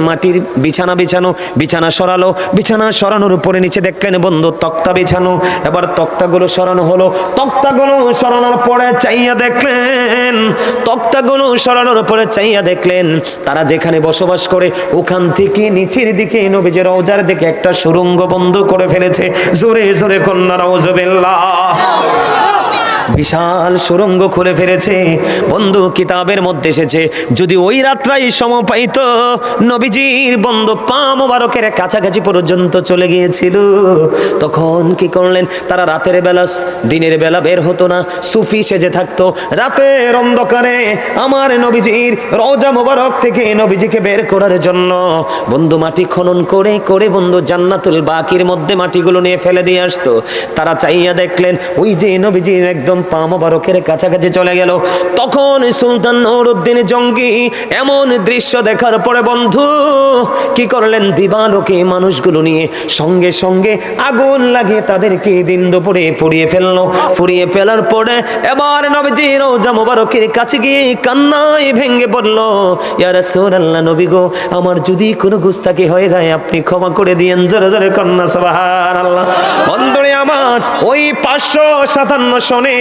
মাটির বিছানা বিছানো, বিছানা সরালো। বিছানা সরানোর উপরে নিচে দেখলেন, বন্ধু, তক্তা বিছানো। এবার তক্তাগুলো সরানো হলো। তক্তাগুলো সরানোর পরে চাইয়া দেখলেন, তক্তাগুলো সরানোর পরে চাইয়া দেখলেন, তারা যেখানে বসবাস করে, ওখান থেকে নিচের দিকে নবীজের রওজার দিকে একটা সুরঙ্গ বন্ধ করে ফেলেছে। জোরে জোরে কন্যা রওজবিল্লাহ বিশাল সুরঙ্গ খুলে ফেলেছে, বন্ধু কিতাবের মধ্যে এসেছে। যদি ওই রাত্রাই সম পাইত, নবীজির বন্ধু পা মোবারকের কাছাকাছি পর্যন্ত চলে গিয়েছিল। তখন কি করলেন? তারা রাতের বেলা, দিনের বেলা বের হতো না, সুফি সেজে থাকতো। রাতের অন্ধকারে আমার নবীজির রওজা মোবারক থেকে নবীজিকে বের করার জন্য বন্ধু মাটি খনন করে করে বন্ধু জান্নাতুল বাকির মধ্যে মাটিগুলো নিয়ে ফেলে দিয়ে আসতো। তারা চাইয়া দেখলেন, ওই যে নবীজির একদম পা মোবারকের কাছাকাছি চলে গেল। তখন সুলতান নুরুদ্দিন জঙ্গি এমন দৃশ্য দেখার পরে, বন্ধু, কি করলেন দিবালোকে মানুষগুলো নিয়ে? সঙ্গে সঙ্গে আগুন লাগিয়ে তাদেরকে দিন দুপুরে ফুরিয়ে ফেলল। ফুরিয়ে ফেলার পরে এবার নবীজি রোজা মোবারকের কাছে গিয়ে কান্নায় ভেঙে পড়ল। ইয়া রাসূলুল্লাহ, নবী গো, আমার যদি কোনো গুস্তাকি হয়ে যায়, আপনি ক্ষমা করে দিয়েন। জোরে জোরে কন্যা সুবহানাল্লাহ। বন্ধুরে আমার, ওই পাঁচশো সাতান্ন সনে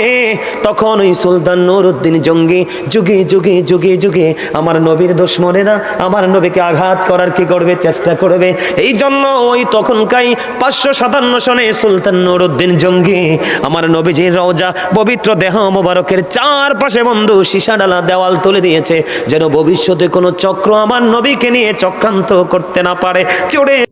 তখন ওই সুলতান নুরুদ্দিন জঙ্গি যুগে যুগে যুগে যুগে আমার নবীর দুশ্মনেরা আমার নবীকে আঘাত করার কি করবে, চেষ্টা করবে? এই জন্য ওই তখনকাই পাঁচশো সাতান্ন সনে সুলতান নুরুদ্দিন জঙ্গি আমার নবীজির রওজা, পবিত্র দেহ মোবারকের চারপাশে বন্ধু সীসাডালা দেওয়াল তুলে দিয়েছে, যেন ভবিষ্যতে কোনো চক্র আমার নবীকে নিয়ে চক্রান্ত করতে না পারে। চড়ে